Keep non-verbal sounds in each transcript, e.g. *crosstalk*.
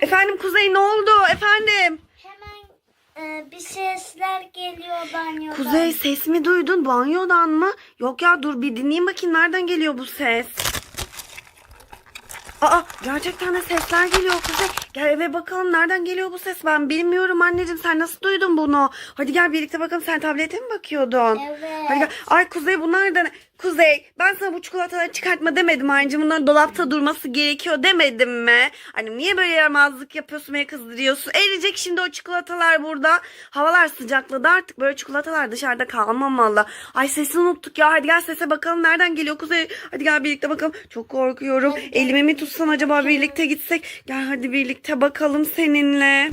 Efendim Kuzey ne oldu? Efendim. Hemen e, bir sesler geliyor banyodan. Kuzey ses mi duydun banyodan mı? Yok ya dur bir dinleyeyim bakayım nereden geliyor bu ses. Aa gerçekten de sesler geliyor Kuzey. Gel eve bakalım nereden geliyor bu ses ben bilmiyorum anneciğim sen nasıl duydun bunu? Hadi gel birlikte bakalım sen tablete mi bakıyordun? Evet. Hadi gel. Ay Kuzey bunlar da ne? Kuzey ben sana bu çikolataları çıkartma demedim anneciğim bunların dolapta durması gerekiyor demedim mi? Annem niye böyle yaramazlık yapıyorsun beni kızdırıyorsun? Eriyecek şimdi o çikolatalar burada. Havalar sıcakladı artık böyle çikolatalar dışarıda kalmamalı. Ay sesi unuttuk ya hadi gel sese bakalım nereden geliyor Kuzey? Hadi gel birlikte bakalım. Çok korkuyorum. Elimi mi tutsan acaba birlikte gitsek? Gel hadi birlikte bakalım seninle.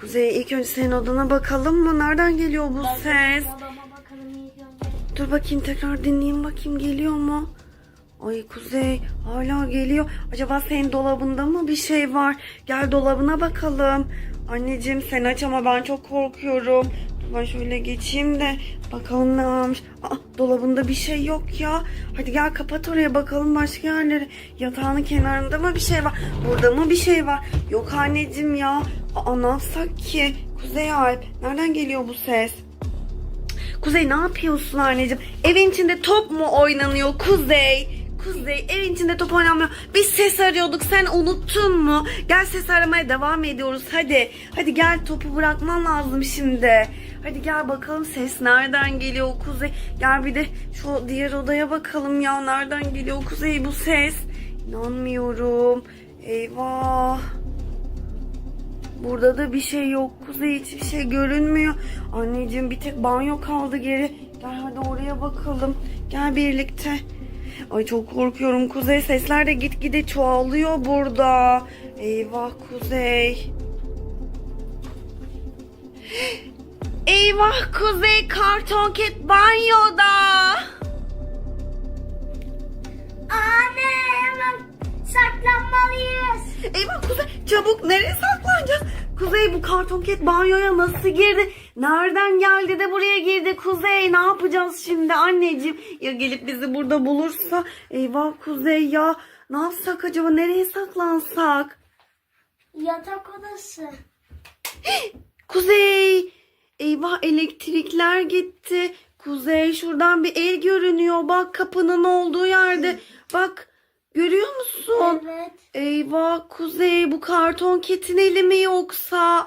Kuzey ilk önce senin odana bakalım mı? Nereden geliyor bu ses? Bakalım ilk önce. Dur bakayım tekrar dinleyeyim bakayım geliyor mu? Ay Kuzey hala geliyor. Acaba senin dolabında mı bir şey var? Gel dolabına bakalım. Anneciğim sen aç ama ben çok korkuyorum. Ben şöyle geçeyim de bakalım ne varmış. Aa, dolabında bir şey yok ya. Hadi gel kapat oraya bakalım başka yerleri. Yatağının kenarında mı bir şey var? Burada mı bir şey var? Yok anneciğim ya. Aa ne yapsak ki? Kuzey Alp nereden geliyor bu ses? Kuzey ne yapıyorsun anneciğim? Evin içinde top mu oynanıyor Kuzey? Kuzey evin içinde top oynanmıyor. Biz ses arıyorduk sen unuttun mu? Gel ses aramaya devam ediyoruz hadi. Hadi gel topu bırakman lazım şimdi. Hadi gel bakalım ses nereden geliyor Kuzey? Gel bir de şu diğer odaya bakalım ya nereden geliyor Kuzey bu ses? İnanmıyorum. Eyvah. Burada da bir şey yok Kuzey hiçbir şey görünmüyor. Anneciğim bir tek banyo kaldı geri. Gel hadi oraya bakalım. Gel birlikte. Ay çok korkuyorum Kuzey. Sesler de gitgide çoğalıyor burada. Eyvah Kuzey. Eyvah Kuzey karton ket banyoda. Anne hemen saklanmalıyız. Eyvah Kuzey çabuk nereye saklanacağız? Kuzey bu karton ket banyoya nasıl girdi? Nereden geldi de buraya girdi Kuzey? Ne yapacağız şimdi anneciğim? Ya gelip bizi burada bulursa? Eyvah Kuzey ya. Ne yapsak acaba? Nereye saklansak? Yatak odası. *gasps* Kuzey! Eyvah elektrikler gitti. Kuzey şuradan bir el görünüyor. Bak kapının olduğu yerde. Bak görüyor musun? Evet. Eyvah Kuzey bu karton ketin eli mi yoksa?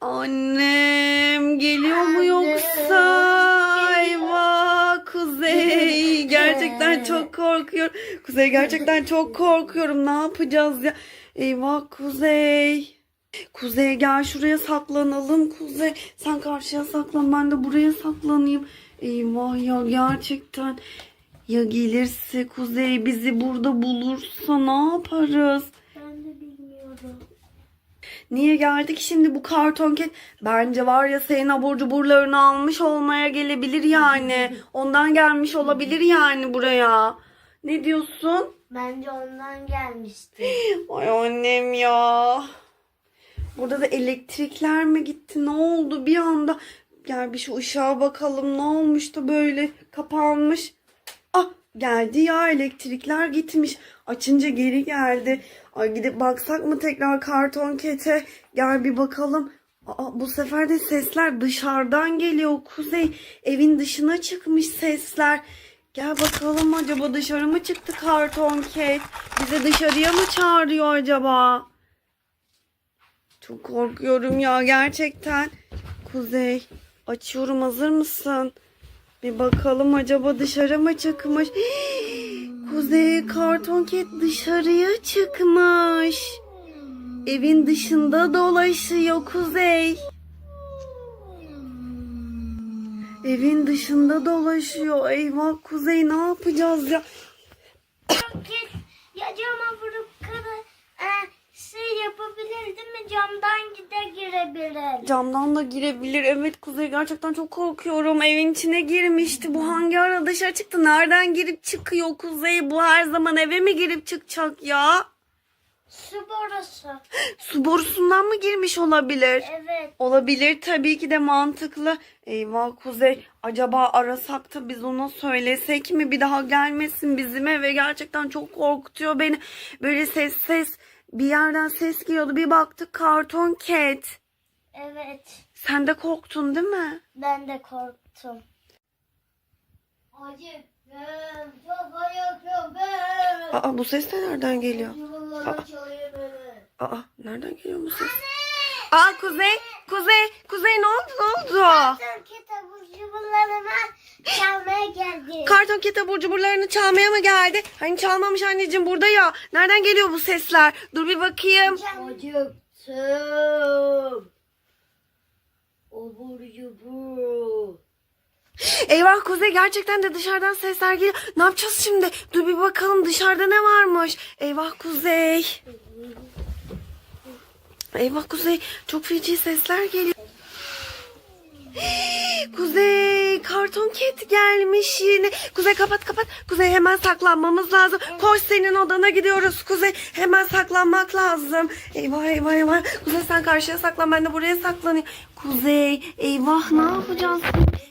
Annem geliyor mu Anne. yoksa? Eyvah Kuzey *laughs* gerçekten çok korkuyorum. Kuzey gerçekten çok korkuyorum. Ne yapacağız ya? Eyvah Kuzey. Kuzey gel şuraya saklanalım Kuzey. Sen karşıya saklan ben de buraya saklanayım. Eyvah ya gerçekten. Ya gelirse Kuzey bizi burada bulursa ne yaparız? Ben de bilmiyorum. Niye geldik şimdi bu karton ket? Bence var ya senin abur cuburlarını almış olmaya gelebilir yani. Ondan gelmiş olabilir yani buraya. Ne diyorsun? Bence ondan gelmişti. *gasps* Ay annem ya. Burada da elektrikler mi gitti? Ne oldu bir anda? Gel bir şu ışığa bakalım. Ne olmuş da böyle kapanmış. Geldi ya elektrikler gitmiş. Açınca geri geldi. Ay gidip baksak mı tekrar karton kete? Gel bir bakalım. Aa, bu sefer de sesler dışarıdan geliyor. Kuzey evin dışına çıkmış sesler. Gel bakalım acaba dışarı mı çıktı karton ket? Bize dışarıya mı çağırıyor acaba? Çok korkuyorum ya gerçekten. Kuzey açıyorum hazır mısın? Bir bakalım acaba dışarı mı çıkmış? *gasps* Kuzey karton ket dışarıya çıkmış. Evin dışında dolaşıyor Kuzey. Evin dışında dolaşıyor. Eyvah Kuzey ne yapacağız ya? Git ya cama vurup kırı e, şey yapabilir değil mi? Camdan gide girebilir. Camdan da girebilir. Evet Kuzey gerçekten çok korkuyorum. Evin içine girmişti. Bu hangi ara dışarı çıktı? Nereden girip çıkıyor Kuzey? Bu her zaman eve mi girip çıkacak ya? Su borusu. *gasps* Su borusundan mı girmiş olabilir? Evet. Olabilir tabii ki de mantıklı. Eyvah Kuzey acaba arasak da biz ona söylesek mi bir daha gelmesin bizim eve gerçekten çok korkutuyor beni. Böyle ses ses bir yerden ses geliyordu bir baktık karton ket. Evet. Sen de korktun değil mi? Ben de korktum. Acıktım. Çok acıktım ben. Aa bu ses de nereden geliyor? Beni. Aa nereden geliyor bu ses? Aa Kuzey Kuzey Kuzey ne oldu ne oldu? Sen kitabı yuvalarıma çalmaya geldi. Karton ket abur cuburlarını çalmaya mı geldi? Hani çalmamış anneciğim burada ya. Nereden geliyor bu sesler? Dur bir bakayım. Acıktım. Obur cubur. Eyvah Kuzey gerçekten de dışarıdan sesler geliyor. Ne yapacağız şimdi? Dur bir bakalım dışarıda ne varmış? Eyvah Kuzey. Eyvah Kuzey çok feci sesler geliyor. *gasps* Kuzey karton ket gelmiş yine. Kuzey kapat kapat. Kuzey hemen saklanmamız lazım. Koş senin odana gidiyoruz. Kuzey hemen saklanmak lazım. Eyvah eyvah eyvah. Kuzey sen karşıya saklan ben de buraya saklanayım. Kuzey eyvah ne yapacağız?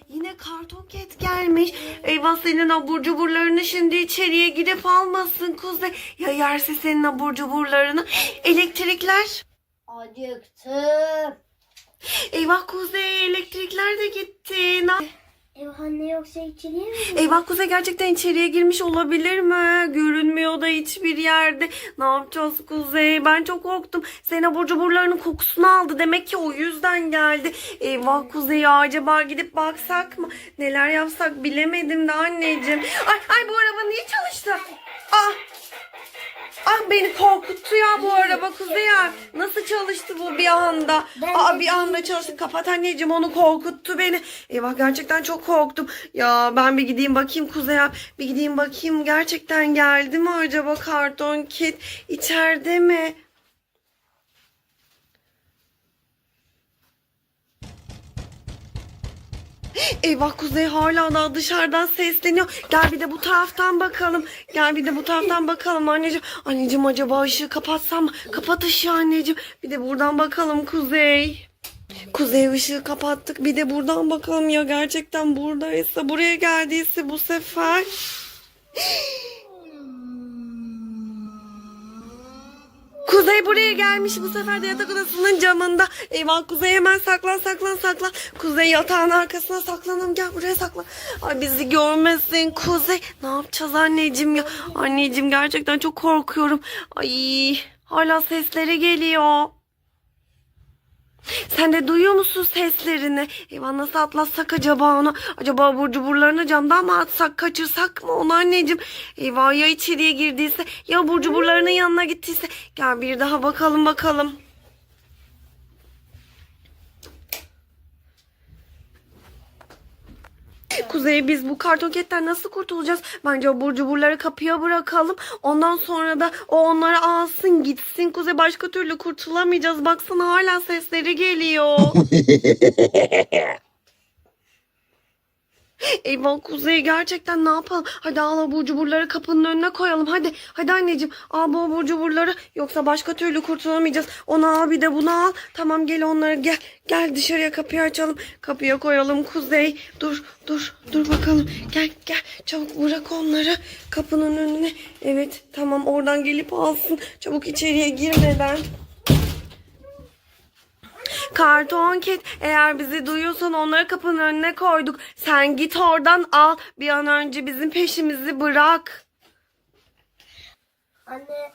Yine karton ket gelmiş. Eyvah senin abur cuburlarını şimdi içeriye gidip almasın Kuzey. Ya yerse senin abur cuburlarını. *gasps* Elektrikler. Acıktım. Eyvah Kuzey elektrikler de gitti. Ne- Ev anne yoksa içeriye mi? Eyvah Kuzey gerçekten içeriye girmiş olabilir mi? Görünmüyor da hiçbir yerde. Ne yapacağız Kuzey? Ben çok korktum. Senin abur cuburlarının kokusunu aldı. Demek ki o yüzden geldi. Eyvah Kuzey acaba gidip baksak mı? Neler yapsak bilemedim de anneciğim. Ay, ay bu araba niye çalıştı? Ah Ah beni korkuttu ya bu araba Kuzey ya. Nasıl çalıştı bu bir anda? Aa bir anda çalıştı. Kapat anneciğim onu korkuttu beni. Eyvah gerçekten çok korktum. Ya ben bir gideyim bakayım Kuzey. Bir gideyim bakayım gerçekten geldi mi acaba karton kit? İçeride mi? Eyvah Kuzey hala da dışarıdan sesleniyor. Gel bir de bu taraftan bakalım. Gel bir de bu taraftan bakalım anneciğim. Anneciğim acaba ışığı kapatsam mı? Kapat ışığı anneciğim. Bir de buradan bakalım Kuzey. Kuzey ışığı kapattık. Bir de buradan bakalım ya gerçekten buradaysa. Buraya geldiyse bu sefer. Kuzey buraya gelmiş bu sefer de yatak odasının camında. Eyvah Kuzey hemen saklan saklan saklan. Kuzey yatağın arkasına saklanalım gel buraya saklan. Ay bizi görmesin Kuzey. Ne yapacağız anneciğim ya? Anneciğim gerçekten çok korkuyorum. Ay hala sesleri geliyor. Sen de duyuyor musun seslerini? Eyvah nasıl atlatsak acaba onu? Acaba abur cuburlarını camdan mı atsak kaçırsak mı onu anneciğim? Eyvah ya içeriye girdiyse ya abur cuburlarının yanına gittiyse. Gel bir daha bakalım bakalım. *laughs* Kuzey biz bu kartonketten nasıl kurtulacağız? Bence abur cuburları kapıya bırakalım. Ondan sonra da o onları alsın gitsin. Kuzey başka türlü kurtulamayacağız. Baksana hala sesleri geliyor. *laughs* Eyvah Kuzey gerçekten ne yapalım? Hadi al abur cuburları kapının önüne koyalım. Hadi hadi anneciğim al bu abur. Yoksa başka türlü kurtulamayacağız. Onu al bir de bunu al. Tamam gel onları gel. Gel dışarıya kapıyı açalım. Kapıya koyalım Kuzey. Dur dur dur bakalım. Gel gel çabuk bırak onları kapının önüne. Evet tamam oradan gelip alsın. Çabuk içeriye girmeden. Karton Ket eğer bizi duyuyorsan onları kapının önüne koyduk. Sen git oradan al. Bir an önce bizim peşimizi bırak. Anne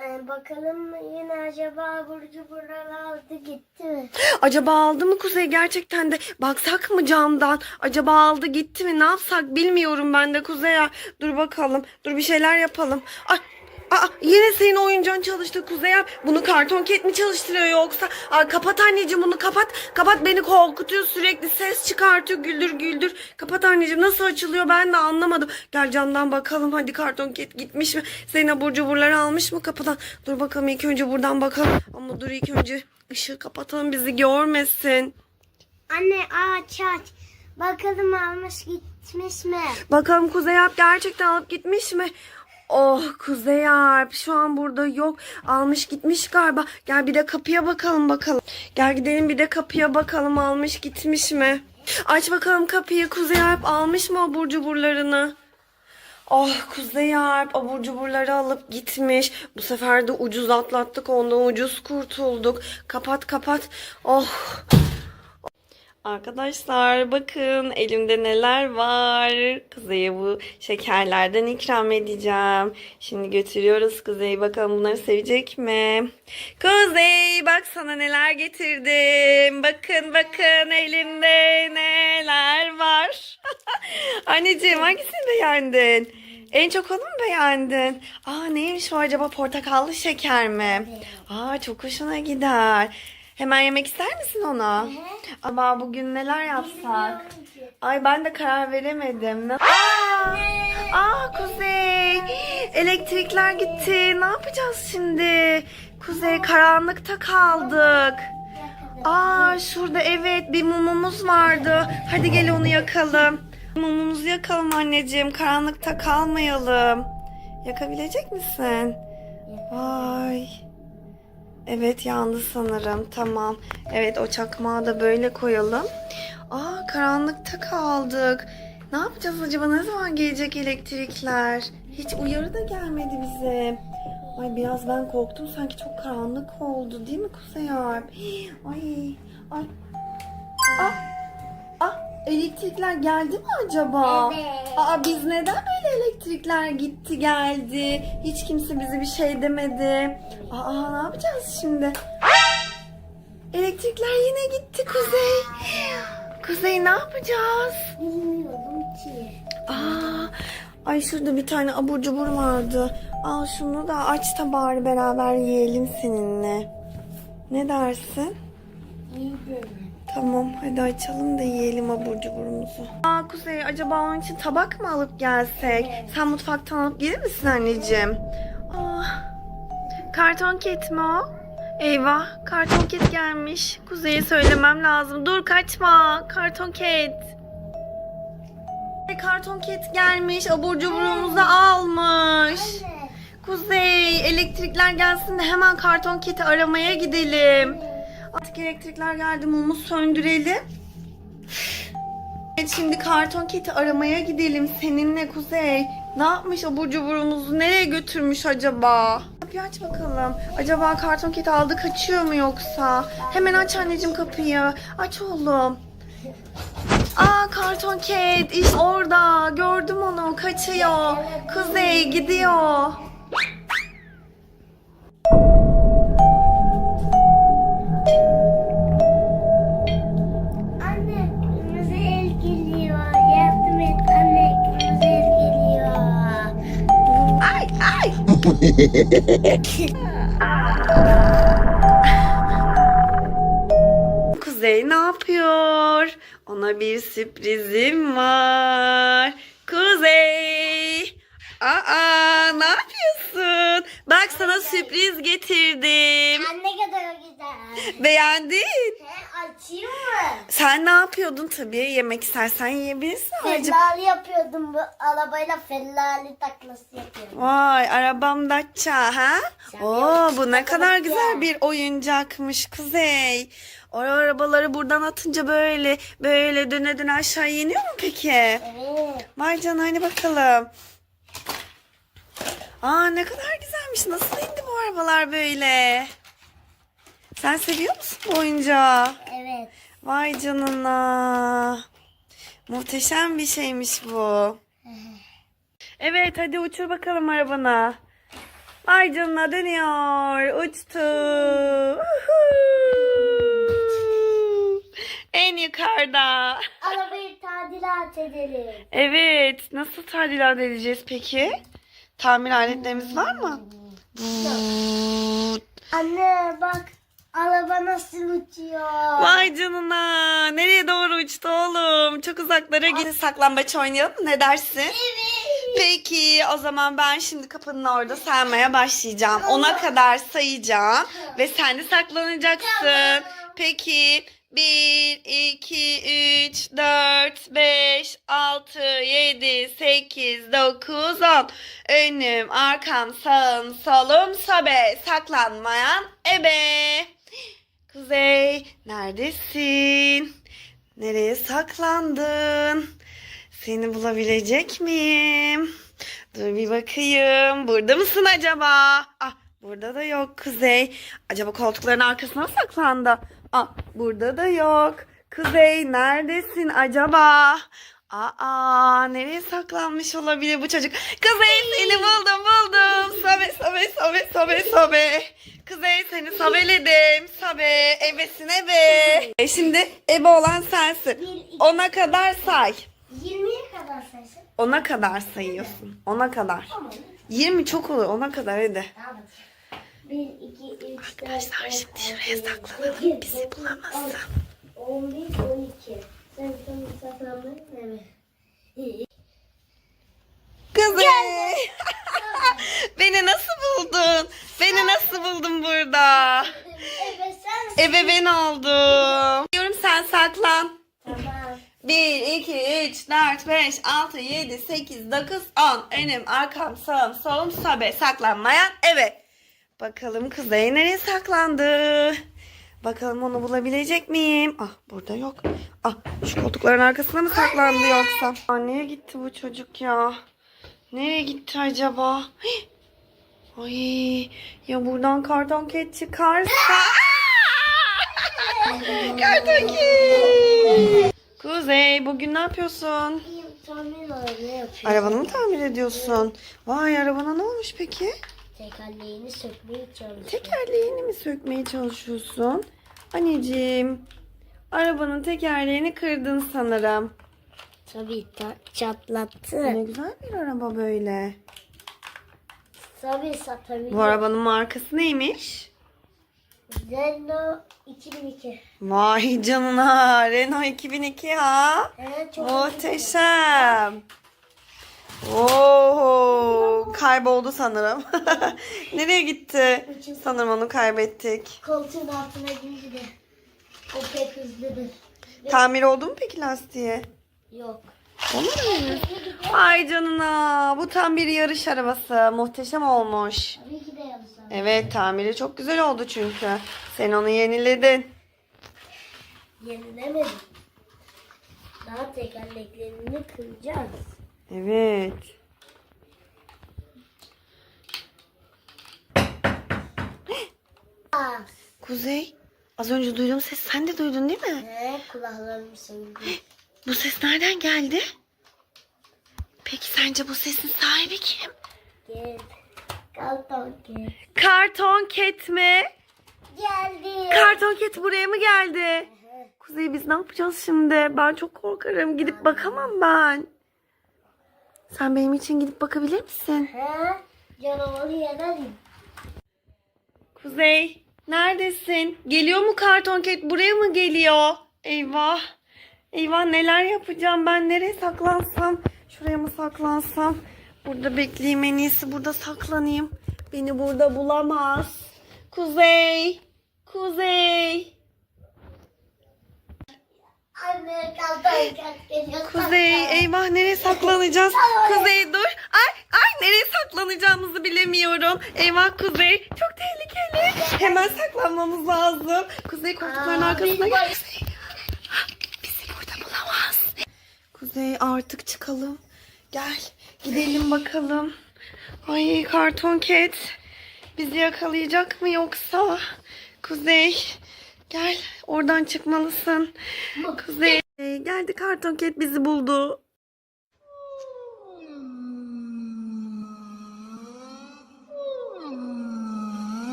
e, bakalım yine acaba Burcu buraları aldı gitti mi? Acaba aldı mı Kuzey gerçekten de? Baksak mı camdan? Acaba aldı gitti mi? Ne yapsak bilmiyorum ben de Kuzey. ya. Dur bakalım. Dur bir şeyler yapalım. Ay Aa, yine senin oyuncağın çalıştı Kuzey abi. Bunu karton ket mi çalıştırıyor yoksa? Aa, kapat anneciğim bunu kapat. Kapat beni korkutuyor sürekli. Ses çıkartıyor güldür güldür. Kapat anneciğim nasıl açılıyor ben de anlamadım. Gel camdan bakalım hadi karton ket gitmiş mi? Senin abur cuburları almış mı kapıdan? Dur bakalım ilk önce buradan bakalım. Ama dur ilk önce ışığı kapatalım bizi görmesin. Anne aç aç. Bakalım almış gitmiş mi? Bakalım Kuzey Alp gerçekten alıp gitmiş mi? Oh Kuzey Alp şu an burada yok. Almış gitmiş galiba. Gel bir de kapıya bakalım bakalım. Gel gidelim bir de kapıya bakalım almış gitmiş mi? Aç bakalım kapıyı Kuzey Alp almış mı abur cuburlarını? Oh Kuzey Alp abur cuburları alıp gitmiş. Bu sefer de ucuz atlattık ondan ucuz kurtulduk. Kapat kapat. Oh. Arkadaşlar bakın elimde neler var. Kuzey'e bu şekerlerden ikram edeceğim. Şimdi götürüyoruz Kuzey'i. Bakalım bunları sevecek mi? Kuzey bak sana neler getirdim. Bakın bakın elimde neler var. *laughs* Anneciğim hangisini beğendin? En çok onu mu beğendin? Aa neymiş o acaba portakallı şeker mi? Aa çok hoşuna gider. Hemen yemek ister misin onu? Ama bugün neler yapsak? Ay ben de karar veremedim. Aa, aa Kuzey. Elektrikler gitti. Ne yapacağız şimdi? Kuzey karanlıkta kaldık. Aa şurada evet bir mumumuz vardı. Hadi gel onu yakalım. Mumumuzu yakalım anneciğim. Karanlıkta kalmayalım. Yakabilecek misin? Vay. Evet yandı sanırım. Tamam. Evet o çakmağı da böyle koyalım. Aa karanlıkta kaldık. Ne yapacağız acaba? Ne zaman gelecek elektrikler? Hiç uyarı da gelmedi bize. Ay biraz ben korktum. Sanki çok karanlık oldu değil mi Kuzey Alp? *gasps* Ay. Ay. Ah. Elektrikler geldi mi acaba? Evet. Aa biz neden böyle elektrikler gitti geldi? Hiç kimse bize bir şey demedi. Aa ne yapacağız şimdi? Elektrikler yine gitti Kuzey. Kuzey ne yapacağız? Bilmiyorum ki. Aa, ay şurada bir tane abur cubur vardı. Al şunu da aç da bari beraber yiyelim seninle. Ne dersin? İyi derim. Tamam hadi açalım da yiyelim abur cuburumuzu. Aa Kuzey acaba onun için tabak mı alıp gelsek? Sen mutfaktan alıp gelir misin anneciğim? Aa, karton ket mi o? Eyvah karton ket gelmiş. Kuzey'e söylemem lazım. Dur kaçma karton ket. Karton ket gelmiş abur cuburumuzu almış. Kuzey elektrikler gelsin de hemen karton keti aramaya gidelim. Artık elektrikler geldi mumu söndürelim. Evet, şimdi karton keti aramaya gidelim seninle Kuzey. Ne yapmış abur cuburumuzu nereye götürmüş acaba? Kapıyı aç bakalım. Acaba karton keti aldı kaçıyor mu yoksa? Hemen aç anneciğim kapıyı. Aç oğlum. Aa karton ket işte orada. Gördüm onu kaçıyor. Kuzey gidiyor. *laughs* Kuzey ne yapıyor? Ona bir sürprizim var. Kuzey. Aa ne yapıyorsun? Bak sana sürpriz getirdim. Anne kadar güzel. Beğendin? He, açayım mı? Sen ne yapıyordun tabii? Yemek istersen yiyebilirsin. Fellali yapıyordum bu arabayla fellali taklası yapıyordum. Vay arabam Dacia ha? Sen Oo bu ne kadar güzel bir oyuncakmış Kuzey. O arabaları buradan atınca böyle böyle döne döne aşağı iniyor mu peki? Evet. Vay canına hani bakalım. Aa ne kadar güzelmiş. Nasıl indi bu arabalar böyle? Sen seviyor musun bu oyuncağı? Evet. Vay canına. Muhteşem bir şeymiş bu. *laughs* Evet hadi uçur bakalım arabana. Vay canına dönüyor. Uçtu. En yukarıda. *laughs* Arabayı tadilat edelim. Evet. Nasıl tadilat edeceğiz peki? Tamir aletlerimiz var mı? Anne bak araba nasıl uçuyor. Vay canına. Nereye doğru uçtu oğlum? Çok uzaklara gidin saklambaç oynayalım mı? Ne dersin? Evet. Peki o zaman ben şimdi kapının orada saymaya başlayacağım. Ona kadar sayacağım ve sen de saklanacaksın. Peki 1, 2, 3, 4, 5, 6, 7, 8, 9, 10. Önüm, arkam, sağım, solum, sobe. Saklanmayan ebe. Kuzey, neredesin? Nereye saklandın? Seni bulabilecek miyim? Dur bir bakayım. Burada mısın acaba? Ah, burada da yok Kuzey. Acaba koltukların arkasına saklandı? Ah, burada da yok. Kuzey neredesin acaba? Aa, nereye saklanmış olabilir bu çocuk? Kuzey seni buldum buldum. Sobe sobe sobe sobe sobe. Kuzey seni sobeledim. Sobe ebesin ebe. E şimdi ebe olan sensin. Ona kadar say. 20'ye kadar saysın. Ona kadar sayıyorsun. Ona kadar. Tamam. 20 çok olur. Ona kadar hadi. Tamam. 1, 2, 3, Arkadaşlar şimdi şuraya saklanalım. Bizi bulamazsın. 11, 12. Mı? Kuzey. *laughs* Beni nasıl buldun? Beni nasıl buldun burada? Evet sen. Eve ben oldum. Diyorum sen saklan. Tamam. 1, 2, 3, 4, 5, 6, 7, 8, 9, 10. Önüm, arkam, sağım, solum, sobe. Saklanmayan eve. Bakalım Kuzey nereye saklandı? Bakalım onu bulabilecek miyim? Ah burada yok. Ah şu koltukların arkasına mı saklandı yoksa? Aa, nereye gitti bu çocuk ya? Nereye gitti acaba? *gasps* Ay ya buradan karton ket çıkarsa. *laughs* karton ket. Kuzey bugün ne yapıyorsun? Arabanı mı tamir ediyorsun? Vay arabana ne olmuş peki? Tekerleğini sökmeye çalışıyorum. Tekerleğini mi sökmeye çalışıyorsun? Anneciğim, arabanın tekerleğini kırdın sanırım. Tabii ta- çatlattı. Ne güzel bir araba böyle. Tabii satabilir. Bu arabanın markası neymiş? Renault 2002. Vay canına, Renault 2002 ha. Evet çok Muhteşem. Oo, kayboldu sanırım. *laughs* Nereye gitti? Sanırım onu kaybettik. Koltuğun altına girdi. O pek hızlıdır. Tamir oldu mu peki lastiği? Yok. Olmadı mı? Ay canına. Bu tam bir yarış arabası. Muhteşem olmuş. Tabii ki de yanlış. Evet tamiri çok güzel oldu çünkü. Sen onu yeniledin. Yenilemedim. Daha tekerleklerini kıracağız. Evet. Aa, Kuzey az önce duyduğum ses sen de duydun değil mi? he, kulaklarım söndü. *gasps* Bu ses nereden geldi? Peki sence bu sesin sahibi kim? Gel. Kalk gel. Karton Cat mi? Geldi. Karton Cat buraya mı geldi? Kuzey biz ne yapacağız şimdi? Ben çok korkarım. Gidip bakamam ben. Sen benim için gidip bakabilir misin? He, canavarı yenelim. Kuzey neredesin? Geliyor mu karton ket? Buraya mı geliyor? Eyvah. Eyvah neler yapacağım ben? Nereye saklansam? Şuraya mı saklansam? Burada bekleyeyim en iyisi. Burada saklanayım. Beni burada bulamaz. Kuzey. Kuzey. Anne kalk kalk geliyor. Kuzey eyvah nereye saklanacağız? Kuzey dur. Ay ay nereye saklanacağımızı bilemiyorum. Eyvah Kuzey çok tehlikeli. Hemen saklanmamız lazım. Kuzey koltukların arkasına gel. Bizi burada bulamaz. Kuzey artık çıkalım. Gel gidelim bakalım. Ay karton ket. Bizi yakalayacak mı yoksa? Kuzey gel oradan çıkmalısın. Kuzey geldi karton ket bizi buldu.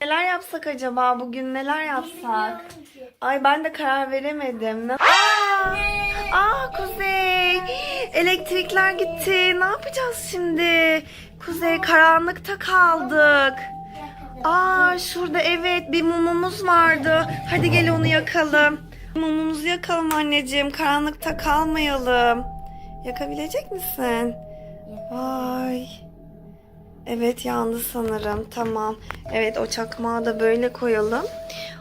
Neler yapsak acaba bugün neler yapsak? Ay ben de karar veremedim. Aa, aa Kuzey. Elektrikler gitti. Ne yapacağız şimdi? Kuzey karanlıkta kaldık. Aa şurada evet bir mumumuz vardı. Hadi gel onu yakalım. Mumumuzu yakalım anneciğim. Karanlıkta kalmayalım. Yakabilecek misin? Vay. Evet yandı sanırım. Tamam. Evet o çakmağı da böyle koyalım.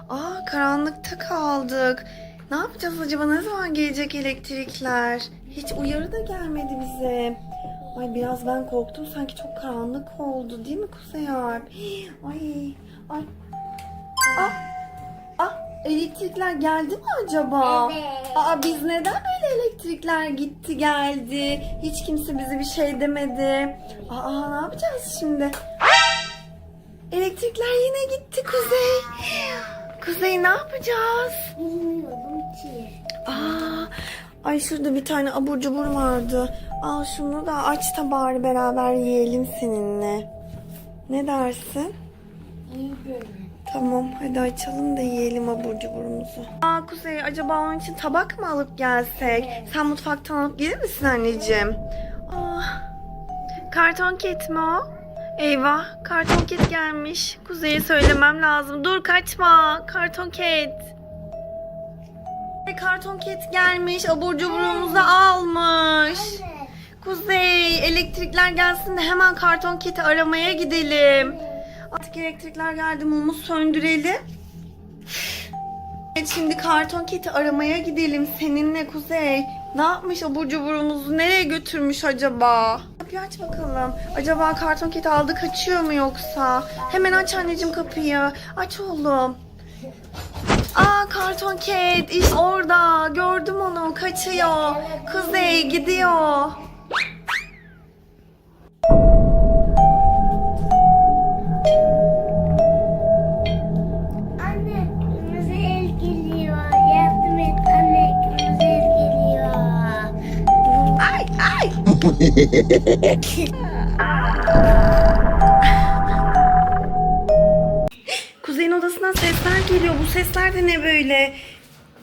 Aa karanlıkta kaldık. Ne yapacağız acaba? Ne zaman gelecek elektrikler? Hiç uyarı da gelmedi bize. Ay biraz ben korktum. Sanki çok karanlık oldu değil mi Kuzey Alp? *gasps* Ay. Ay. Ah. Ah. Elektrikler geldi mi acaba? Evet. Aa biz neden böyle elektrikler gitti geldi? Hiç kimse bize bir şey demedi. Aa ne yapacağız şimdi? Elektrikler yine gitti Kuzey. Kuzey ne yapacağız? Bilmiyorum ki. Aa, ay şurada bir tane abur cubur vardı. Al şunu da aç da bari beraber yiyelim seninle. Ne dersin? İyi değil. Tamam hadi açalım da yiyelim abur cuburumuzu. Aa Kuzey acaba onun için tabak mı alıp gelsek? Sen mutfaktan alıp gelir misin anneciğim? Aa, karton ket mi o? Eyvah karton ket gelmiş. Kuzey'e söylemem lazım. Dur kaçma karton ket. Karton ket gelmiş abur cuburumuzu almış. Evet. Kuzey elektrikler gelsin de hemen karton keti aramaya gidelim. Artık elektrikler geldi mumu söndürelim. Evet şimdi karton keti aramaya gidelim seninle Kuzey. Ne yapmış abur cuburumuzu nereye götürmüş acaba? Kapıyı aç bakalım. Acaba karton keti aldı kaçıyor mu yoksa? Hemen aç anneciğim kapıyı. Aç oğlum. Aa karton ket işte orada. Gördüm onu kaçıyor. Kuzey gidiyor. *laughs* Kuzey'in odasından sesler geliyor. Bu sesler de ne böyle?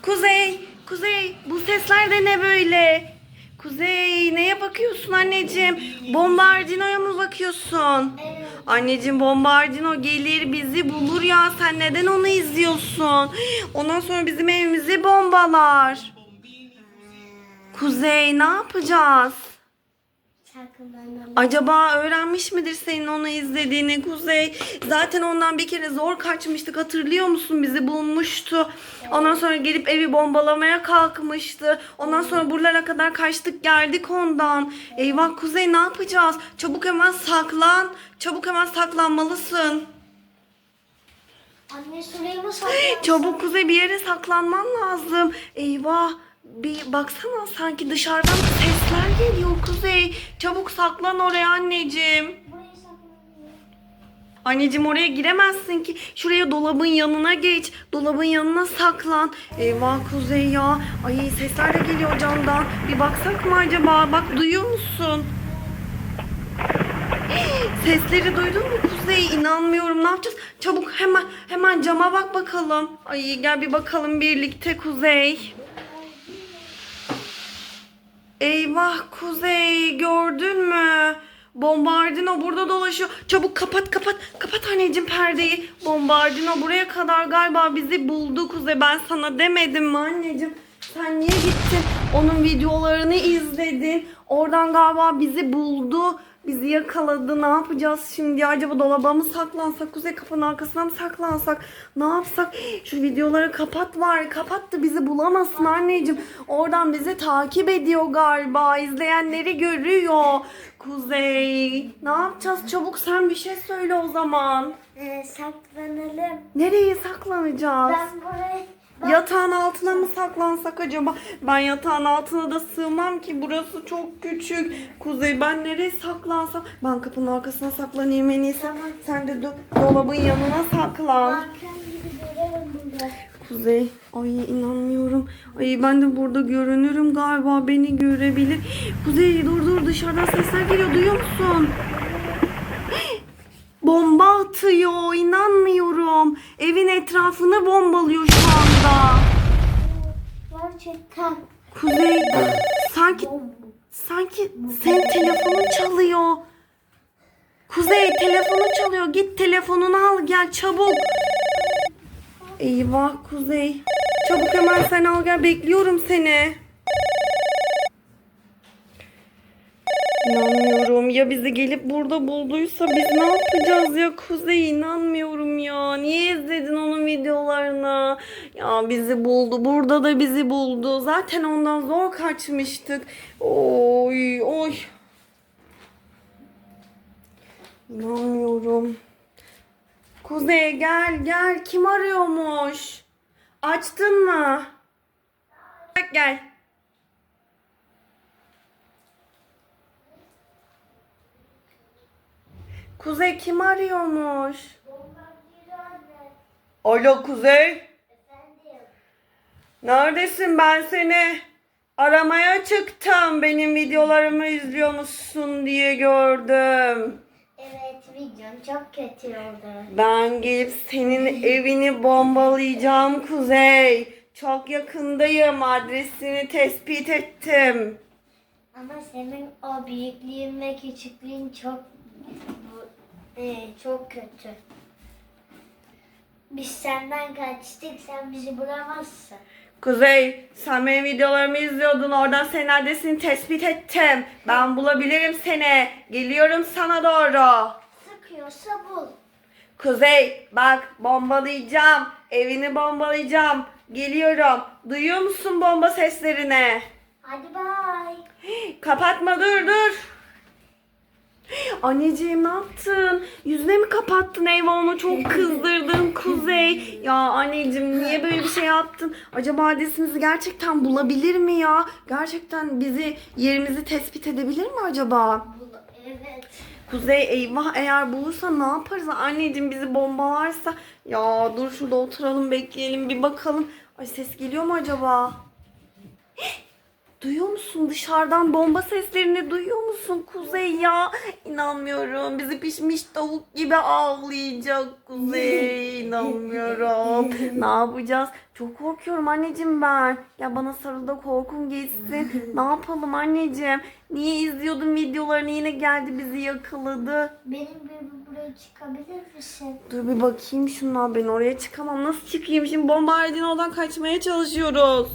Kuzey, Kuzey bu sesler de ne böyle? Kuzey neye bakıyorsun anneciğim? Bombardino'ya mı bakıyorsun? Evet. Anneciğim Bombardino gelir bizi bulur ya. Sen neden onu izliyorsun? Ondan sonra bizim evimizi bombalar. Kuzey ne yapacağız? Acaba öğrenmiş midir senin onu izlediğini Kuzey? Zaten ondan bir kere zor kaçmıştık hatırlıyor musun? Bizi bulmuştu. Ondan sonra gelip evi bombalamaya kalkmıştı. Ondan sonra buralara kadar kaçtık geldik ondan. Eyvah Kuzey ne yapacağız? Çabuk hemen saklan. Çabuk hemen saklanmalısın. Anne şuraya mı? *gasps* Çabuk Kuzey bir yere saklanman lazım. Eyvah. Bir baksana sanki dışarıdan sesler geliyor Kuzey. Çabuk saklan oraya anneciğim. Anneciğim oraya giremezsin ki. Şuraya dolabın yanına geç. Dolabın yanına saklan. Eyvah Kuzey ya. Ay sesler de geliyor camdan. Bir baksak mı acaba? Bak duyuyor musun? Sesleri duydun mu Kuzey? İnanmıyorum. Ne yapacağız? Çabuk hemen hemen cama bak bakalım. Ay gel bir bakalım birlikte Kuzey. Eyvah Kuzey gördün mü? Bombardino burada dolaşıyor. Çabuk kapat kapat. Kapat anneciğim perdeyi. Bombardino buraya kadar galiba bizi buldu Kuzey. Ben sana demedim mi anneciğim? Sen niye gittin? Onun videolarını izledin. Oradan galiba bizi buldu. Bizi yakaladı. Ne yapacağız şimdi? Acaba dolaba mı saklansak? Kuzey kapının arkasına mı saklansak? Ne yapsak? Şu videoları kapat var. Kapat da bizi bulamasın anneciğim. Oradan bizi takip ediyor galiba. İzleyenleri görüyor. Kuzey. Ne yapacağız? Çabuk sen bir şey söyle o zaman. Ee, saklanalım. Nereye saklanacağız? Ben buraya... Yatağın altına mı saklansak acaba? Ben yatağın altına da sığmam ki burası çok küçük. Kuzey ben nereye saklansam? Ben kapının arkasına saklanayım en iyisi. Sen de do- dolabın yanına saklan. Gibi burada. Kuzey ay inanmıyorum. Ay ben de burada görünürüm galiba beni görebilir. Kuzey dur dur dışarıdan sesler geliyor duyuyor musun? Bomba atıyor inanmıyorum. Evin etrafını bombalıyor şu anda. Gerçekten. Kuzey sanki sanki senin telefonun çalıyor. Kuzey telefonun çalıyor. Git telefonunu al gel çabuk. Eyvah Kuzey. Çabuk hemen sen al gel bekliyorum seni. İnanmıyorum ya bizi gelip burada bulduysa biz ne yapacağız ya Kuzey inanmıyorum ya. Niye izledin onun videolarını? Ya bizi buldu burada da bizi buldu. Zaten ondan zor kaçmıştık. Oy oy. İnanmıyorum. Kuzey gel gel kim arıyormuş? Açtın mı? Gel. Kuzey kim arıyormuş? Alo Kuzey. Neredesin ben seni aramaya çıktım. Benim videolarımı izliyor musun diye gördüm. Evet videon çok kötü oldu. Ben gelip senin evini bombalayacağım Kuzey. Çok yakındayım. Adresini tespit ettim. Ama senin o büyüklüğün ve küçüklüğün çok bu, e, çok kötü. Biz senden kaçtık, sen bizi bulamazsın. Kuzey, sen benim videolarımı izliyordun. Oradan senin adresini tespit ettim. Ben bulabilirim seni. Geliyorum sana doğru. Sıkıyorsa bul. Kuzey, bak bombalayacağım. Evini bombalayacağım. Geliyorum. Duyuyor musun bomba seslerini? Hadi bay. Kapatma dur dur. Anneciğim ne yaptın? Yüzüne mi kapattın eyvah onu çok *laughs* kızdırdın Kuzey. Ya anneciğim niye böyle bir şey yaptın? Acaba adresimizi gerçekten bulabilir mi ya? Gerçekten bizi yerimizi tespit edebilir mi acaba? Evet. Kuzey eyvah eğer bulursa ne yaparız? Anneciğim bizi bombalarsa. Ya dur şurada oturalım bekleyelim bir bakalım. Ay ses geliyor mu acaba? Duyuyor musun dışarıdan bomba seslerini duyuyor musun Kuzey ya? İnanmıyorum. Bizi pişmiş tavuk gibi avlayacak Kuzey. İnanmıyorum. *laughs* ne yapacağız? Çok korkuyorum anneciğim ben. Ya bana sarıl da korkum geçsin. ne yapalım anneciğim? Niye izliyordun videolarını yine geldi bizi yakaladı. Benim gibi buraya çıkabilir misin? Dur bir bakayım şuna ben oraya çıkamam. Nasıl çıkayım? Şimdi bomba oradan kaçmaya çalışıyoruz.